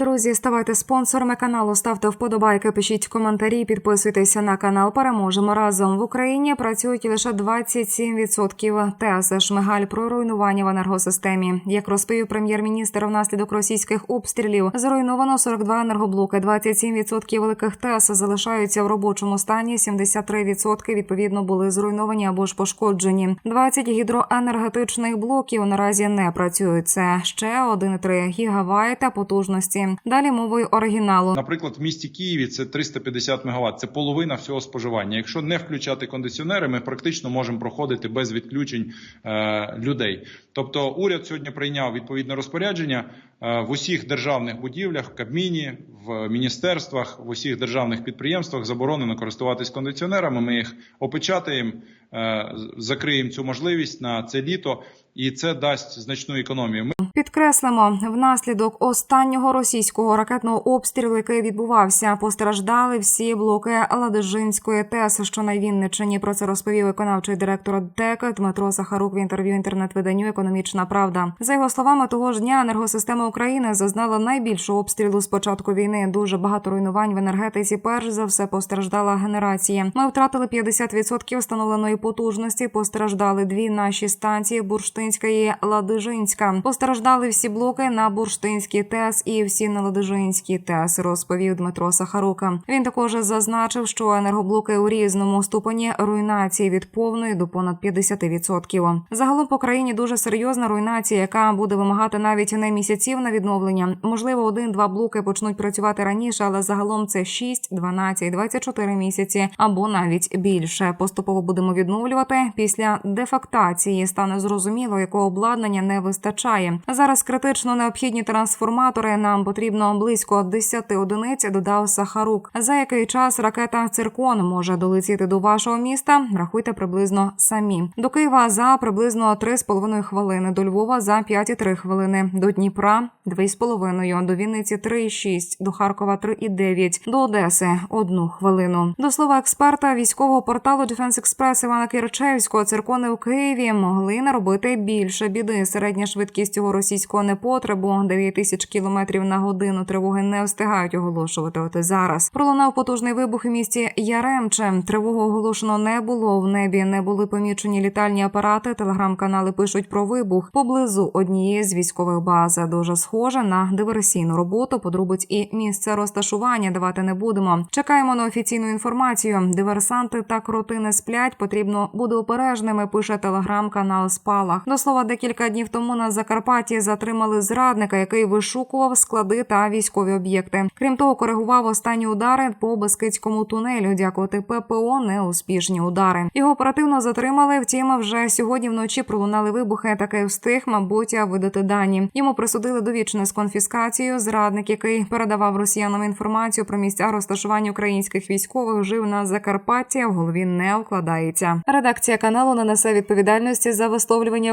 Друзі, ставайте спонсорами каналу, ставте вподобайки, пишіть коментарі, підписуйтеся на канал. Переможемо разом в Україні. Працюють лише 27% ТЕС Шмигаль про руйнування в енергосистемі. Як розповів прем'єр-міністр, внаслідок російських обстрілів зруйновано 42 енергоблоки. 27% великих ТЕС залишаються в робочому стані. 73% відповідно були зруйновані або ж пошкоджені. 20 гідроенергетичних блоків наразі не працюють. Це ще 1,3 гігавайта потужності. Далі мовою оригіналу. Наприклад, в місті Києві це 350 МВт, це половина всього споживання. Якщо не включати кондиціонери, ми практично можемо проходити без відключень е, людей. Тобто, уряд сьогодні прийняв відповідне розпорядження е, в усіх державних будівлях, в Кабміні, в міністерствах, в усіх державних підприємствах заборонено користуватись кондиціонерами. Ми їх опечатаємо, е, закриємо цю можливість на це літо, і це дасть значну економію. Ми Підкреслимо, внаслідок останнього російського ракетного обстрілу, який відбувався, постраждали всі блоки Ладижинської ТЕС, що на Вінниччині. Про це розповів виконавчий директор ДТЕК Дмитро Сахарук в інтерв'ю інтернет-виданню Економічна Правда. За його словами, того ж дня енергосистема України зазнала найбільшого обстрілу з початку війни. Дуже багато руйнувань в енергетиці. Перш за все постраждала генерація. Ми втратили 50% встановленої потужності. Постраждали дві наші станції Бурштинська і Ладижинська. Постраждали всі блоки на Бурштинській ТЕС і всі на Ладижинській ТЕС, розповів Дмитро Сахарука. Він також зазначив, що енергоблоки у різному ступені руйнації від повної до понад 50%. Загалом по країні дуже серйозна руйнація, яка буде вимагати навіть не місяців на відновлення. Можливо, один-два блоки почнуть працювати раніше, але загалом це 6, 12, 24 місяці або навіть більше. Поступово будемо відновлювати. Після дефактації стане зрозуміло, якого обладнання не вистачає. Зараз критично необхідні трансформатори. Нам потрібно близько 10 одиниць. Додав Сахарук. За який час ракета Циркон може долетіти до вашого міста? Рахуйте приблизно самі. До Києва за приблизно 3,5 хвилини. До Львова за 5,3 хвилини. До Дніпра 2,5. До Вінниці 3,6. До Харкова 3,9. До Одеси 1 хвилину. До слова експерта військового порталу Defense Express Івана Киричевського циркони у Києві могли наробити більше біди. Середня швидкість цього російського непотребу 9 тисяч кілометрів на годину. Тривоги не встигають оголошувати. От зараз пролунав потужний вибух у місті Яремче. Тривогу оголошено не було. В небі не були помічені літальні апарати. Телеграм-канали пишуть про вибух поблизу однієї з військових баз. Дуже схоже на диверсійну роботу. Подробиць і місце розташування давати не будемо. Чекаємо на офіційну інформацію. Диверсанти та кроти не сплять. Потрібно бути обережними. Пише телеграм-канал Спалах. До слова, декілька днів тому на Закарпатті затримали зрадника, який вишукував склади та військові об'єкти. Крім того, коригував останні удари по Бескидському тунелю. Дякувати ППО неуспішні удари. Його оперативно затримали. Втім, вже сьогодні вночі пролунали вибухи. Таки встиг, мабуть, видати дані. Йому присудили довічне з конфіскацією. Зрадник, який передавав росіянам інформацію про місця розташування українських військових, жив на Закарпатті. В голові не вкладається. Редакція каналу не несе відповідальності за висловлювання